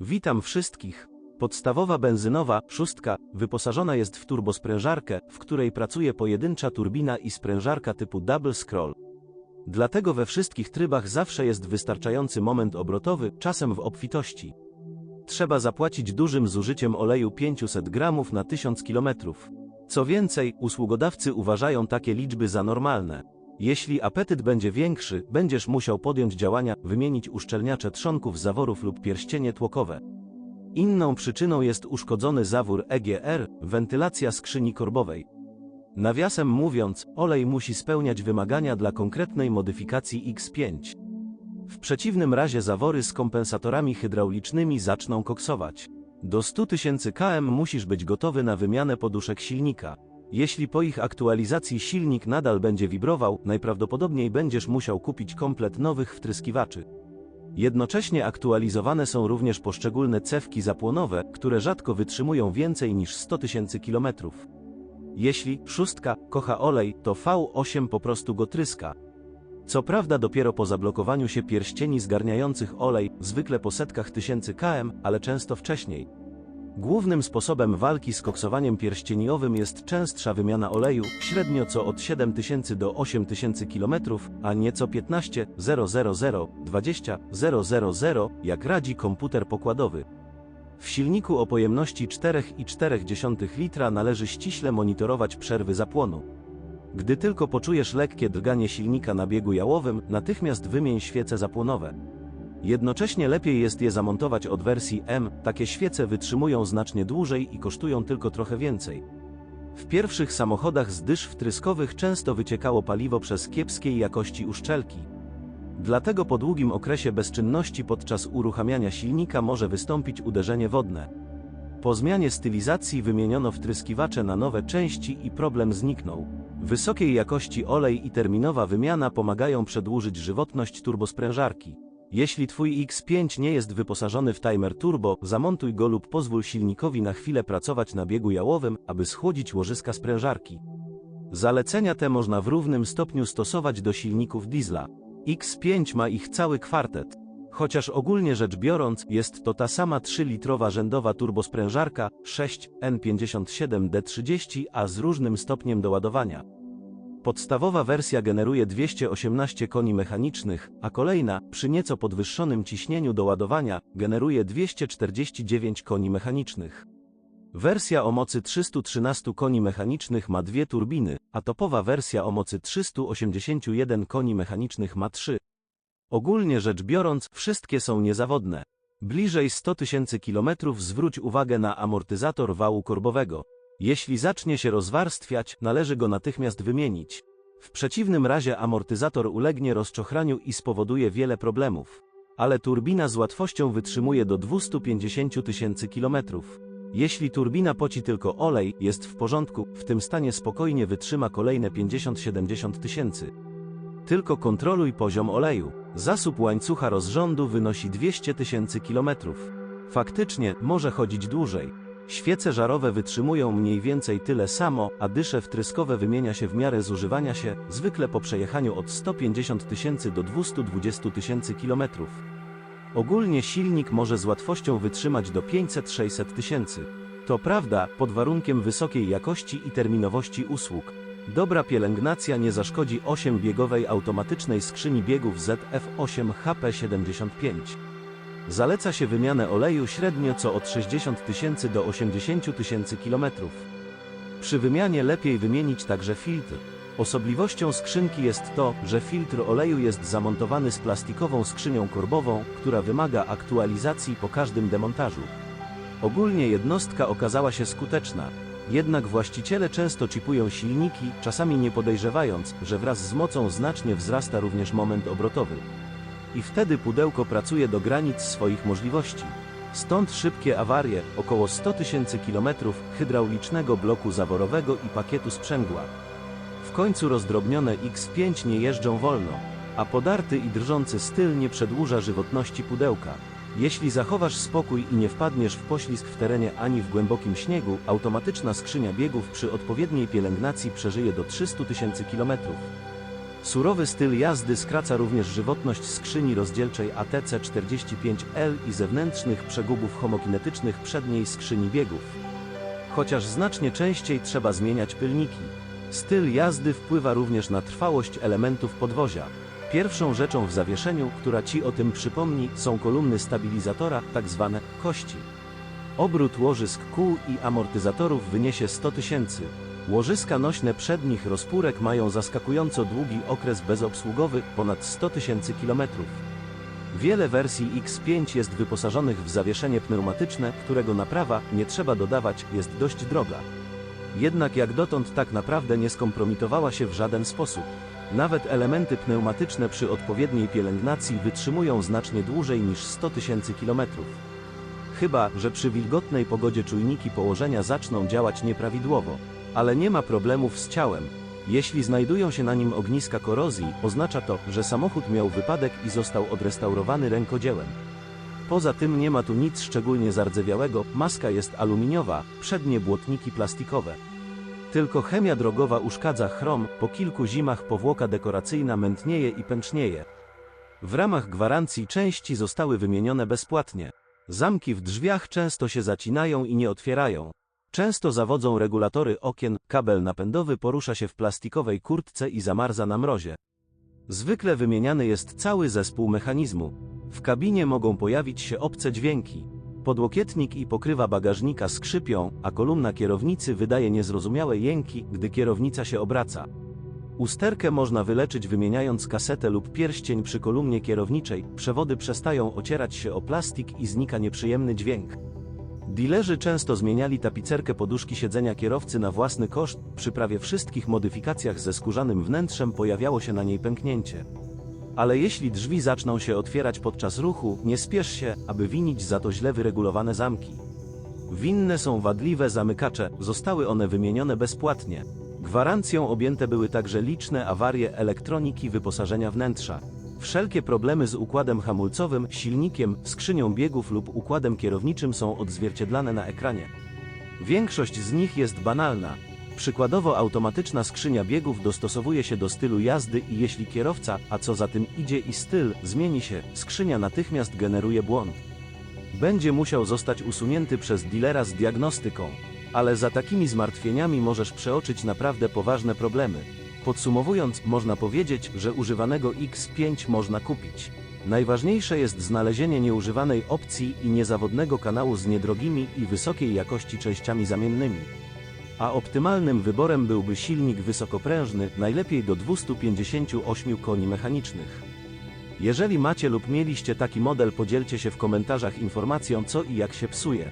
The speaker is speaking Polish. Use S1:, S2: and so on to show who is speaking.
S1: Witam wszystkich. Podstawowa benzynowa szóstka wyposażona jest w turbosprężarkę, w której pracuje pojedyncza turbina i sprężarka typu double scroll. Dlatego we wszystkich trybach zawsze jest wystarczający moment obrotowy, czasem w obfitości. Trzeba zapłacić dużym zużyciem oleju 500 gramów na 1000 km. Co więcej, usługodawcy uważają takie liczby za normalne. Jeśli apetyt będzie większy, będziesz musiał podjąć działania, wymienić uszczelniacze trzonków zaworów lub pierścienie tłokowe. Inną przyczyną jest uszkodzony zawór EGR, wentylacja skrzyni korbowej. Nawiasem mówiąc, olej musi spełniać wymagania dla konkretnej modyfikacji X5. W przeciwnym razie zawory z kompensatorami hydraulicznymi zaczną koksować. Do 100 000 km musisz być gotowy na wymianę poduszek silnika. Jeśli po ich aktualizacji silnik nadal będzie wibrował, najprawdopodobniej będziesz musiał kupić komplet nowych wtryskiwaczy. Jednocześnie aktualizowane są również poszczególne cewki zapłonowe, które rzadko wytrzymują więcej niż 100 000 km. Jeśli szóstka kocha olej, to V8 po prostu go tryska. Co prawda dopiero po zablokowaniu się pierścieni zgarniających olej, zwykle po setkach tysięcy km, ale często wcześniej. Głównym sposobem walki z koksowaniem pierścieniowym jest częstsza wymiana oleju, średnio co od 7000 do 8000 km, a nieco 15 000 20 000, jak radzi komputer pokładowy. W silniku o pojemności 4,4 litra należy ściśle monitorować przerwy zapłonu. Gdy tylko poczujesz lekkie drganie silnika na biegu jałowym, natychmiast wymień świece zapłonowe. Jednocześnie lepiej jest je zamontować od wersji M, takie świece wytrzymują znacznie dłużej i kosztują tylko trochę więcej. W pierwszych samochodach z dysz wtryskowych często wyciekało paliwo przez kiepskiej jakości uszczelki. Dlatego po długim okresie bezczynności podczas uruchamiania silnika może wystąpić uderzenie wodne. Po zmianie stylizacji wymieniono wtryskiwacze na nowe części i problem zniknął. Wysokiej jakości olej i terminowa wymiana pomagają przedłużyć żywotność turbosprężarki. Jeśli twój X5 nie jest wyposażony w timer turbo, zamontuj go lub pozwól silnikowi na chwilę pracować na biegu jałowym, aby schłodzić łożyska sprężarki. Zalecenia te można w równym stopniu stosować do silników diesla. X5 ma ich cały kwartet. Chociaż ogólnie rzecz biorąc, jest to ta sama 3-litrowa rzędowa turbosprężarka 6N57D30A z różnym stopniem doładowania. Podstawowa wersja generuje 218 koni mechanicznych, a kolejna, przy nieco podwyższonym ciśnieniu do ładowania, generuje 249 koni mechanicznych. Wersja o mocy 313 koni mechanicznych ma dwie turbiny, a topowa wersja o mocy 381 koni mechanicznych ma trzy. Ogólnie rzecz biorąc, wszystkie są niezawodne. Bliżej 100 tysięcy kilometrów zwróć uwagę na amortyzator wału korbowego. Jeśli zacznie się rozwarstwiać, należy go natychmiast wymienić. W przeciwnym razie amortyzator ulegnie rozczochraniu i spowoduje wiele problemów. Ale turbina z łatwością wytrzymuje do 250 tysięcy kilometrów. Jeśli turbina poci tylko olej, jest w porządku, w tym stanie spokojnie wytrzyma kolejne 50-70 tysięcy. Tylko kontroluj poziom oleju. Zasób łańcucha rozrządu wynosi 200 tysięcy kilometrów. Faktycznie, może chodzić dłużej. Świece żarowe wytrzymują mniej więcej tyle samo, a dysze wtryskowe wymienia się w miarę zużywania się, zwykle po przejechaniu od 150 tysięcy do 220 tysięcy kilometrów. Ogólnie silnik może z łatwością wytrzymać do 500-600 tysięcy. To prawda, pod warunkiem wysokiej jakości i terminowości usług. Dobra pielęgnacja nie zaszkodzi 8-biegowej automatycznej skrzyni biegów ZF8 HP75. Zaleca się wymianę oleju średnio co od 60 tysięcy do 80 tysięcy kilometrów. Przy wymianie lepiej wymienić także filtr. Osobliwością skrzynki jest to, że filtr oleju jest zamontowany z plastikową skrzynią korbową, która wymaga aktualizacji po każdym demontażu. Ogólnie jednostka okazała się skuteczna, jednak właściciele często chipują silniki, czasami nie podejrzewając, że wraz z mocą znacznie wzrasta również moment obrotowy i wtedy pudełko pracuje do granic swoich możliwości. Stąd szybkie awarie, około 100 tysięcy kilometrów hydraulicznego bloku zaworowego i pakietu sprzęgła. W końcu rozdrobnione X5 nie jeżdżą wolno, a podarty i drżący styl nie przedłuża żywotności pudełka. Jeśli zachowasz spokój i nie wpadniesz w poślizg w terenie ani w głębokim śniegu, automatyczna skrzynia biegów przy odpowiedniej pielęgnacji przeżyje do 300 tysięcy kilometrów. Surowy styl jazdy skraca również żywotność skrzyni rozdzielczej ATC-45L i zewnętrznych przegubów homokinetycznych przedniej skrzyni biegów. Chociaż znacznie częściej trzeba zmieniać pylniki. Styl jazdy wpływa również na trwałość elementów podwozia. Pierwszą rzeczą w zawieszeniu, która Ci o tym przypomni, są kolumny stabilizatora, tak zwane kości. Obrót łożysk kół i amortyzatorów wyniesie 100 tysięcy. Łożyska nośne przednich rozpórek mają zaskakująco długi okres bezobsługowy, ponad 100 tysięcy kilometrów. Wiele wersji X5 jest wyposażonych w zawieszenie pneumatyczne, którego naprawa, nie trzeba dodawać, jest dość droga. Jednak jak dotąd tak naprawdę nie skompromitowała się w żaden sposób. Nawet elementy pneumatyczne przy odpowiedniej pielęgnacji wytrzymują znacznie dłużej niż 100 tysięcy kilometrów. Chyba, że przy wilgotnej pogodzie czujniki położenia zaczną działać nieprawidłowo. Ale nie ma problemów z ciałem. Jeśli znajdują się na nim ogniska korozji, oznacza to, że samochód miał wypadek i został odrestaurowany rękodziełem. Poza tym nie ma tu nic szczególnie zardzewiałego, maska jest aluminiowa, przednie błotniki plastikowe. Tylko chemia drogowa uszkadza chrom, po kilku zimach powłoka dekoracyjna mętnieje i pęcznieje. W ramach gwarancji części zostały wymienione bezpłatnie. Zamki w drzwiach często się zacinają i nie otwierają. Często zawodzą regulatory okien, kabel napędowy porusza się w plastikowej kurtce i zamarza na mrozie. Zwykle wymieniany jest cały zespół mechanizmu. W kabinie mogą pojawić się obce dźwięki. Podłokietnik i pokrywa bagażnika skrzypią, a kolumna kierownicy wydaje niezrozumiałe jęki, gdy kierownica się obraca. Usterkę można wyleczyć wymieniając kasetę lub pierścień przy kolumnie kierowniczej, przewody przestają ocierać się o plastik i znika nieprzyjemny dźwięk. Dilerzy często zmieniali tapicerkę poduszki siedzenia kierowcy na własny koszt, przy prawie wszystkich modyfikacjach ze skórzanym wnętrzem pojawiało się na niej pęknięcie. Ale jeśli drzwi zaczną się otwierać podczas ruchu, nie spiesz się, aby winić za to źle wyregulowane zamki. Winne są wadliwe zamykacze, zostały one wymienione bezpłatnie. Gwarancją objęte były także liczne awarie elektroniki wyposażenia wnętrza. Wszelkie problemy z układem hamulcowym, silnikiem, skrzynią biegów lub układem kierowniczym są odzwierciedlane na ekranie. Większość z nich jest banalna. Przykładowo automatyczna skrzynia biegów dostosowuje się do stylu jazdy i jeśli kierowca, a co za tym idzie i styl, zmieni się, skrzynia natychmiast generuje błąd. Będzie musiał zostać usunięty przez dealera z diagnostyką. Ale za takimi zmartwieniami możesz przeoczyć naprawdę poważne problemy. Podsumowując, można powiedzieć, że używanego X5 można kupić. Najważniejsze jest znalezienie nieużywanej opcji i niezawodnego kanału z niedrogimi i wysokiej jakości częściami zamiennymi. A optymalnym wyborem byłby silnik wysokoprężny, najlepiej do 258 koni mechanicznych. Jeżeli macie lub mieliście taki model, podzielcie się w komentarzach informacją co i jak się psuje.